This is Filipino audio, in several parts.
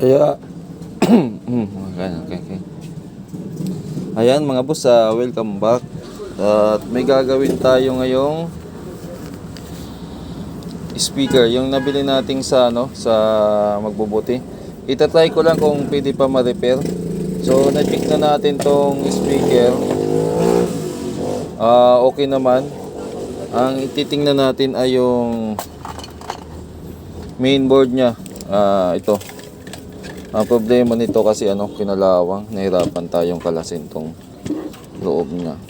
Kaya, okay, okay, okay. Ayan mga boss, ah, welcome back. At may gagawin tayo ngayong speaker, yung nabili nating sa ano, sa magbubuti. Itatry ko lang kung pwede pa ma-repair. So, na-check na natin tong speaker. Ah, okay naman. Ang ititingnan natin ay yung mainboard niya. Ah, ito. Ang problema nito kasi ano, kinalawang, nahirapan tayong kalasin tong loob niya.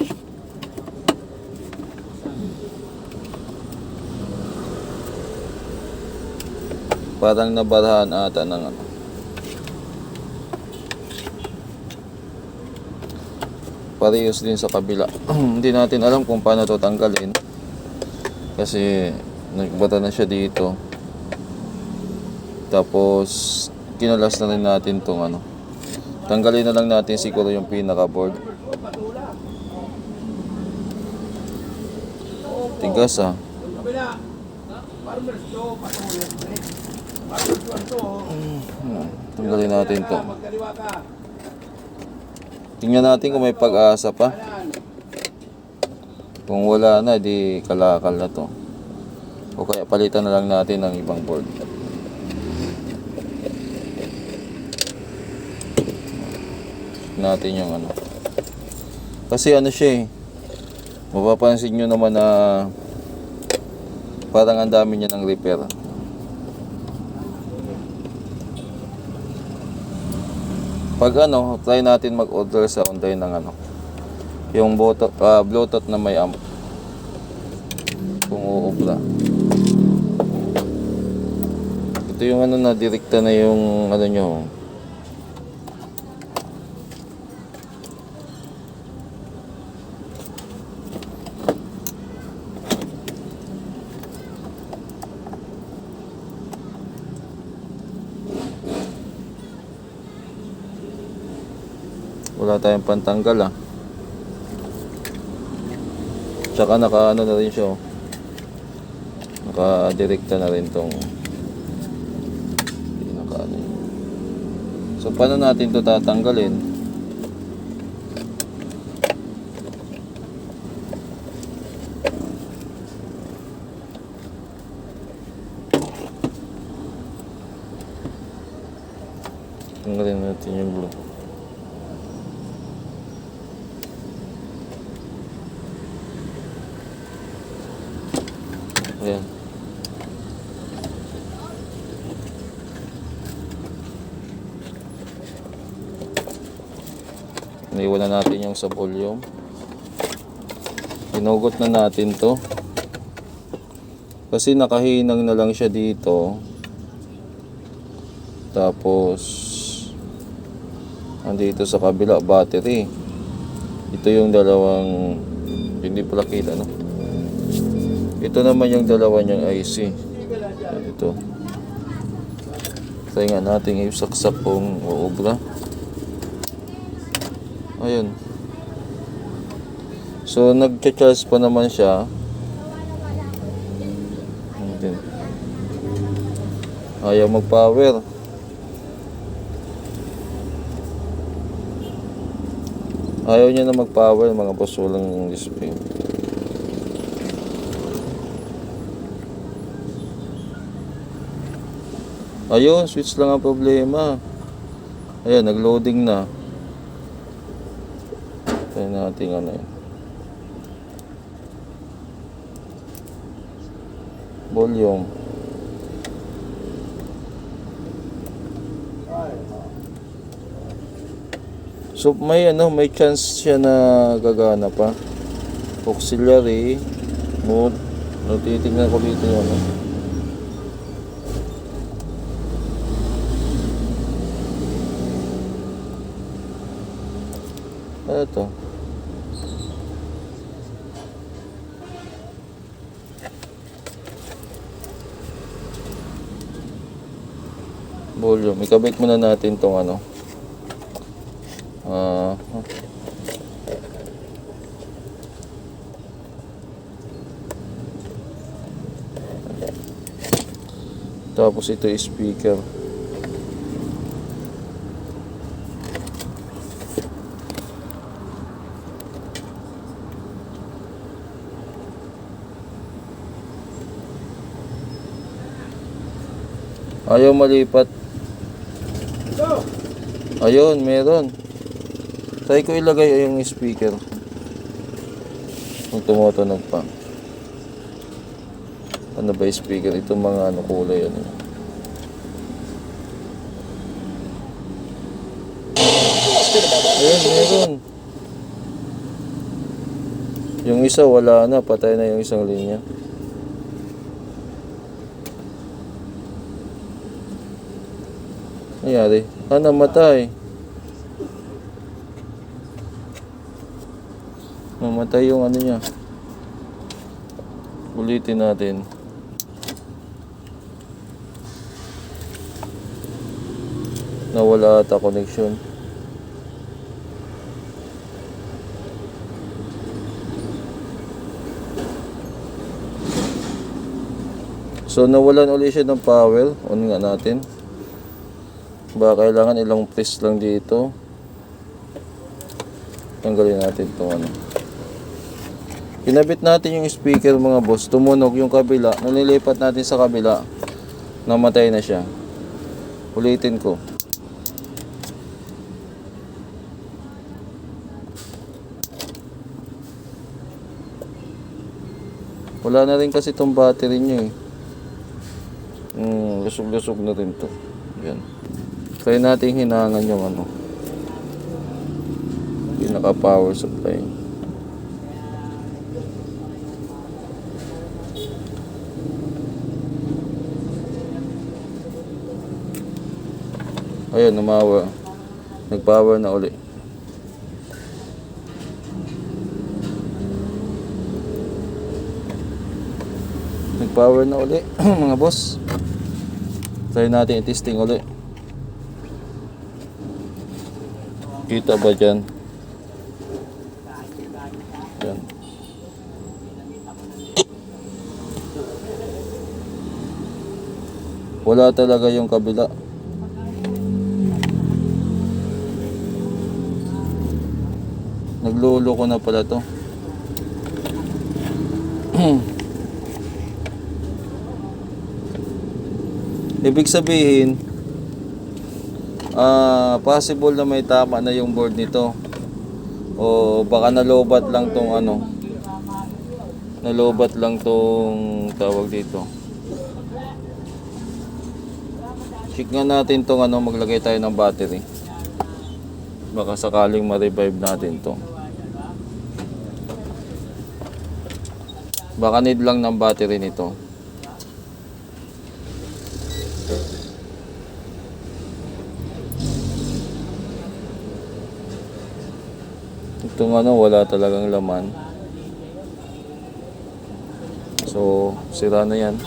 Parang nabarahan ata ng ano. Parehas din sa kabila. Hindi natin alam kung paano to tanggalin. Kasi nagbara na siya dito. Tapos kinalas na rin natin tong ano. Tanggalin na lang natin siguro yung pinaka board. Tigas ah. Hmm, Tanggalin natin to. Tingnan natin kung may pag-asa pa. Kung wala na, di kalakal na to. O kaya palitan na lang natin ng ibang board. Natin yung ano. Kasi ano siya eh. Mapapansin nyo naman na parang ang dami niya ng repair. Pag ano, try natin mag-order sa online ng ano. Yung ah, bluetooth na may amp. Kung uubra. Ito yung ano na direkta na yung ano nyo. Wala tayong pantanggal ah. Tsaka naka ano na rin siya oh. Naka direkta na rin tong naka ano. So paano natin to tatanggalin? Tanggalin natin yung blue. Ayan. Iniwan na natin yung sa volume. Inugot na natin to. Kasi nakahinang na lang siya dito. Tapos andito sa kabila battery. Ito yung dalawang hindi pala kita no. Ito naman yung dalawa niyang IC. Ito. Try nga natin isaksak kung uubra. Ayun. So, nagcha-charge pa naman siya. Ayun. Ayaw mag-power. Ayaw niya na mag-power mga boss walang display. Ayun, switch lang ang problema. Ayan, nag-loading na. Kaya natin ano yun. Volume. So may ano, may chance siya na gagana pa. Auxiliary mode. No, titingnan ko dito yung ano. Ano? volume. Ikabit muna natin tong ano. Uh, tapos ito is speaker. Ayaw malipat Ayun, meron. Try ko ilagay yung speaker. Kung tumutunog pa. Ano ba yung speaker? Ito mga ano kulay ano. Ayun, meron. Yung isa wala na, patay na yung isang linya. Nangyari? Ah, namatay. Namatay yung ano niya. Ulitin natin. Nawala ata connection. So nawalan ulit siya ng power. On nga natin. Baka kailangan ilang press lang dito. Tanggalin natin itong ano. Kinabit natin yung speaker mga boss. Tumunog yung kabila. Nung nilipat natin sa kabila, namatay na siya. Ulitin ko. Wala na rin kasi itong battery niya eh. Hmm, lusog-lusog na rin to. Yan. Try natin hinangan yung ano. Pinaka power supply. Ayun, numawa. Nag-power na uli. Nag-power na uli, mga boss. Try natin i-testing uli. Kita ba dyan? Yan. Wala talaga yung kabila. Naglolo ko na pala to. Ibig sabihin, ah possible na may tama na yung board nito. O baka nalobat lang tong ano. Nalobat lang tong tawag dito. Check nga natin tong ano, maglagay tayo ng battery. Baka sakaling ma-revive natin to. Baka need lang ng battery nito. Itong ano, wala talagang laman. So, sira na yan.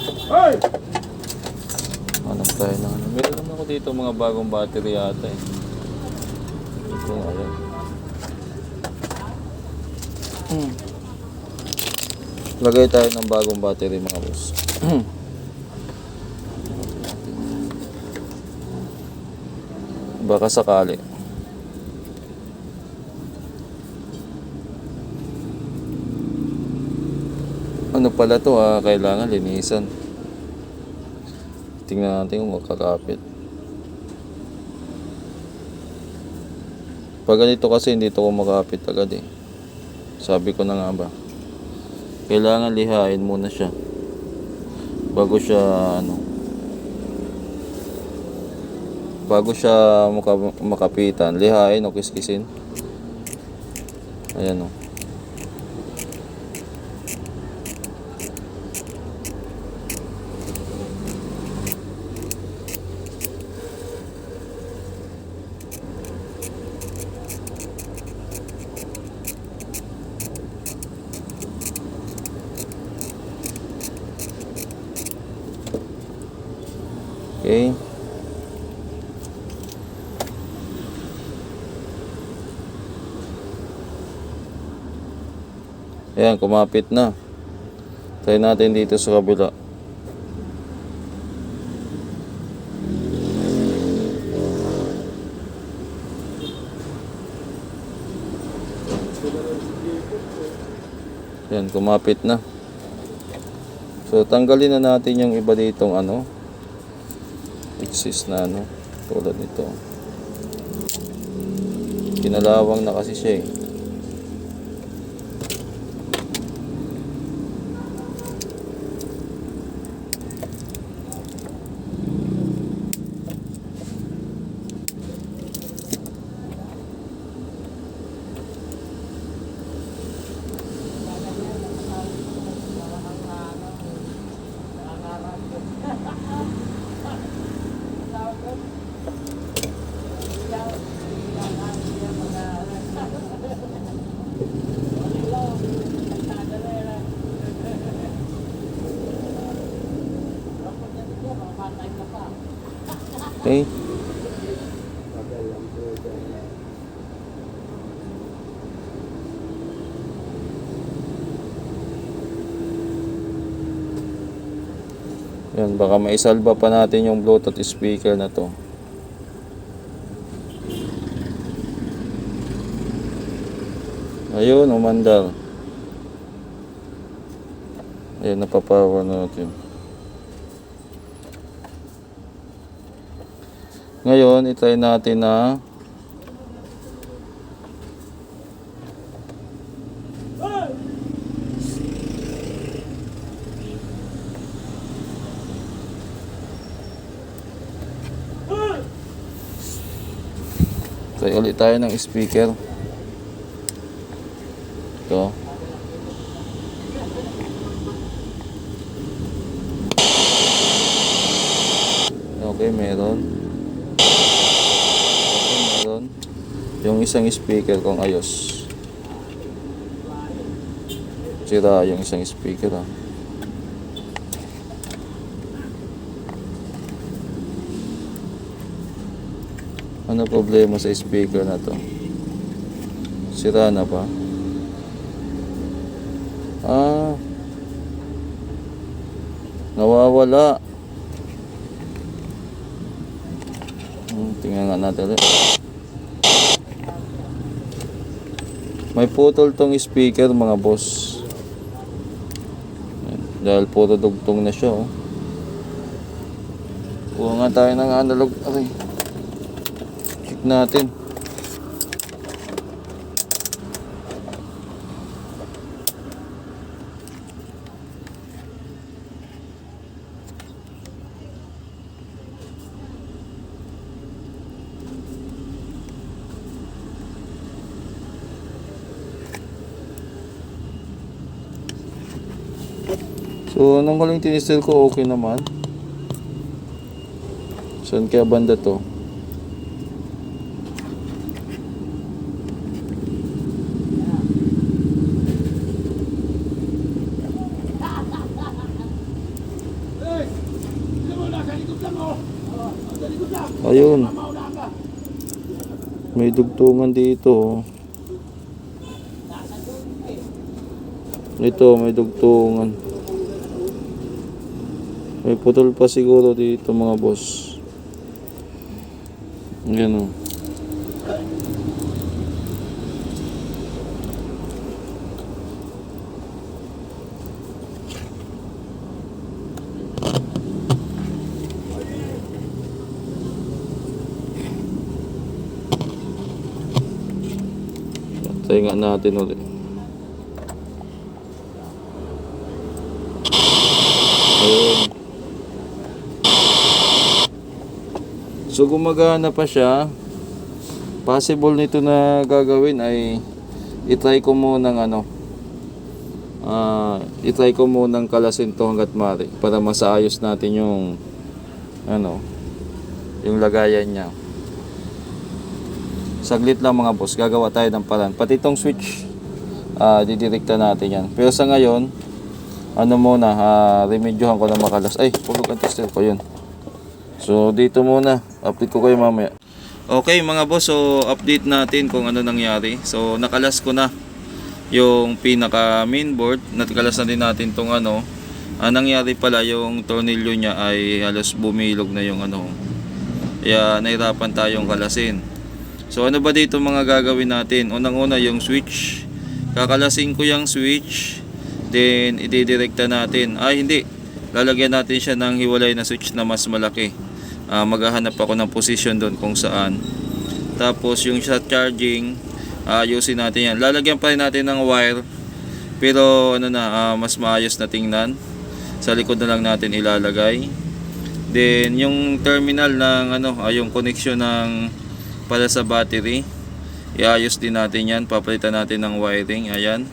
Hanap tayo ng ano. Meron ako dito mga bagong battery yata eh. Ito nga yan. Hmm. Lagay tayo ng bagong battery mga boss. Baka sakali. Ano pala to ah, kailangan linisan. Tingnan natin kung makakapit. Pag ganito kasi hindi to kumakapit agad eh. Sabi ko na nga ba. Kailangan lihain muna siya. Bago siya ano. Bago siya maka, makapitan, lihain o kiskisin. Ayan o. Okay. Ayan, kumapit na. Try natin dito sa kabila. Ayan, kumapit na. So, tanggalin na natin yung iba ditong ano, exist na ano tulad nito. Kinalawang na kasi siya eh okay Yan, baka maisalba pa natin yung Bluetooth speaker na to. Ayun, umandar. Ayun, napapower na natin. Ngayon, itry natin na Try ulit tayo ng speaker. Ito. Okay, meron. Okay, meron. Yung isang speaker kung ayos. Sira yung isang speaker ah. Ano problema sa speaker na to? Sira na pa? Ah. Nawawala. Hmm, tingnan nga natin ulit. May putol tong speaker mga boss. Dahil puro dugtong na siya oh. Kuha nga tayo ng analog. Aray. Check natin. So, nung huling tinistil ko, okay naman. Saan kaya banda to? Ayun. May dugtungan dito. oh. Ito, may dugtungan. May putol pa siguro dito mga boss. Yan o. Tayo nga natin ulit. Ayun. So gumagana pa siya. Possible nito na gagawin ay itry ko muna ng ano. Ah, itry ko muna ng kalasin to hanggat mari para masaayos natin yung ano, yung lagayan niya. Saglit lang mga boss, gagawa tayo ng paraan. Pati itong switch, ah, didirekta natin yan. Pero sa ngayon, ano muna, uh, remedyohan ko na makalas. Ay, pulog ang tester ko yun. So, dito muna. Update ko kayo mamaya. Okay mga boss, so update natin kung ano nangyari. So, nakalas ko na yung pinaka mainboard. Nakalas na din natin tong ano. Ang nangyari pala, yung tornilyo niya ay halos bumilog na yung ano. Kaya nahirapan tayong kalasin. So, ano ba dito mga gagawin natin? Unang-una yung switch. Kakalasin ko yung switch. Then, ididirekta natin. Ay, hindi. Lalagyan natin siya ng hiwalay na switch na mas malaki. Ah, maghahanap ako ng position doon kung saan. Tapos yung sa charging, ayusin natin yan. Lalagyan pa rin natin ng wire. Pero ano na, ah, mas maayos na tingnan. Sa likod na lang natin ilalagay. Then yung terminal ng ano, ah, yung connection ng para sa battery. Iayos din natin yan. Papalitan natin ng wiring. Ayan.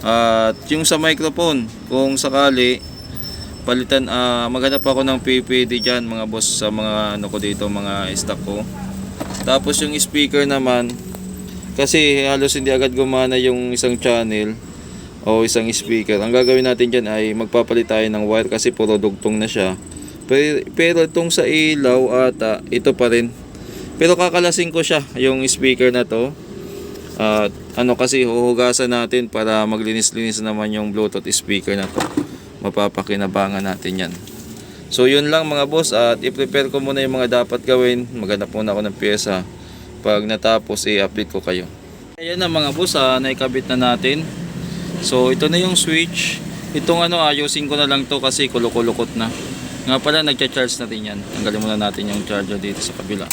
At yung sa microphone, kung sakali palitan ah maghanap ako ng PPD diyan mga boss sa mga ano ko dito, mga stock ko. Tapos yung speaker naman kasi halos hindi agad gumana yung isang channel o isang speaker. Ang gagawin natin diyan ay magpapalit tayo ng wire kasi puro dugtong na siya. Pero, pero itong sa ilaw ata, ito pa rin. Pero kakalasin ko siya, yung speaker na to. At ano kasi huhugasan natin para maglinis-linis naman yung Bluetooth speaker na to. Mapapakinabangan natin yan. So yun lang mga boss at i-prepare ko muna yung mga dapat gawin. Maghanap muna ako ng pyesa. Pag natapos i-update ko kayo. Ayan na mga boss, ah, naikabit na natin. So ito na yung switch. Itong ano ayusin ko na lang to kasi kulukulukot na. Nga pala nagcha-charge na rin yan. Tanggalin muna natin yung charger dito sa kabila.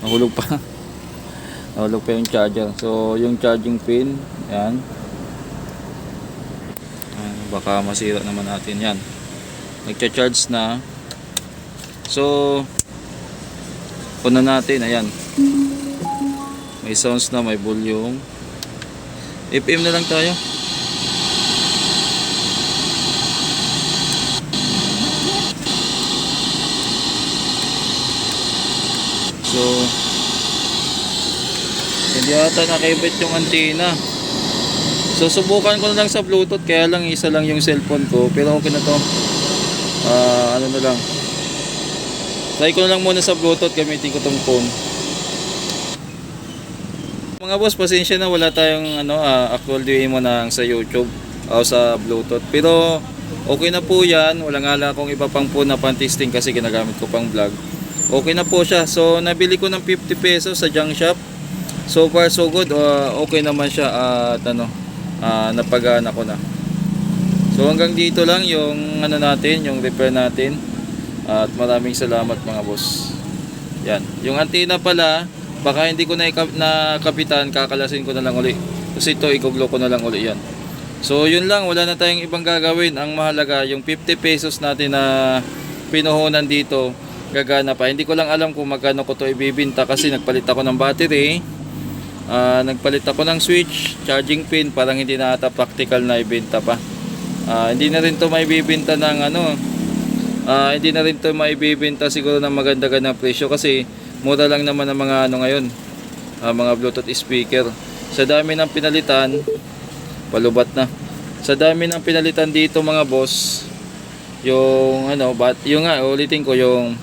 Nahulog pa. Nahulog pa yung charger. So, yung charging pin, yan. Baka masira naman natin yan. Nagcha-charge na. So, una natin, ayan. May sounds na, may volume. FM na lang tayo. So, hindi ata nakibit yung antenna. So, subukan ko na lang sa Bluetooth. Kaya lang, isa lang yung cellphone ko. Pero okay na to. Ah, ano na lang. Try ko na lang muna sa Bluetooth. Gamitin ko tong phone. Mga boss, pasensya na wala tayong ano, ah, actual demo na sa YouTube o sa Bluetooth. Pero okay na po yan. Wala nga lang akong iba pang phone na pang testing kasi ginagamit ko pang vlog. Okay na po siya. So, nabili ko ng 50 pesos sa junk shop. So far so good. Uh, okay naman siya at ano, uh, napagana ko na. So hanggang dito lang yung ano natin, yung repair natin. At maraming salamat mga boss. Yan. Yung antenna pala, baka hindi ko na ikap- nakapitan, kakalasin ko na lang uli. Kasi ito, iguglo ko na lang uli yan. So yun lang, wala na tayong ibang gagawin. Ang mahalaga, yung 50 pesos natin na pinuhunan dito, gagana pa. Hindi ko lang alam kung magkano ko to ibibinta kasi nagpalit ako ng battery. Ah, nagpalit ako ng switch, charging pin, parang hindi na ata practical na ibenta pa. Ah, hindi na rin to maibibenta ng ano, ah, hindi na rin to maibibenta siguro ng maganda-gandang presyo kasi mura lang naman ang mga ano ngayon, ah, mga Bluetooth speaker. Sa dami ng pinalitan, palubat na. Sa dami ng pinalitan dito mga boss, yung ano, bat, yung nga ulitin ko yung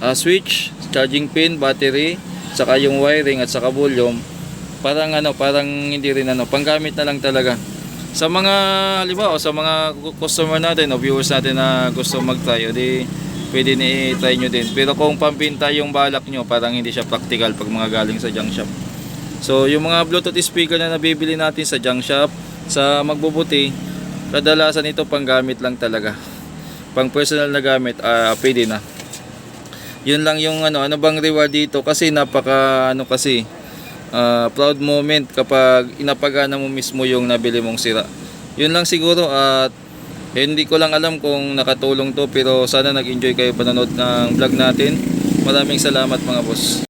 ah, switch, charging pin, battery, saka yung wiring at saka volume parang ano parang hindi rin ano panggamit na lang talaga. Sa mga halimbawa sa mga customer natin o viewers natin na gusto mag-try o di pwede ni try nyo din. Pero kung pambinta yung balak nyo parang hindi siya practical pag mga galing sa junk shop. So yung mga bluetooth speaker na nabibili natin sa junk shop sa magbubuti kadalasan ito panggamit lang talaga. Pang personal na gamit ah pwede na yun lang yung ano ano bang reward dito? Kasi napaka ano kasi ah, proud moment kapag inapagana mo mismo yung nabili mong sira. Yun lang siguro at hindi ko lang alam kung nakatulong to pero sana nag-enjoy kayo panonood ng vlog natin. Maraming salamat mga boss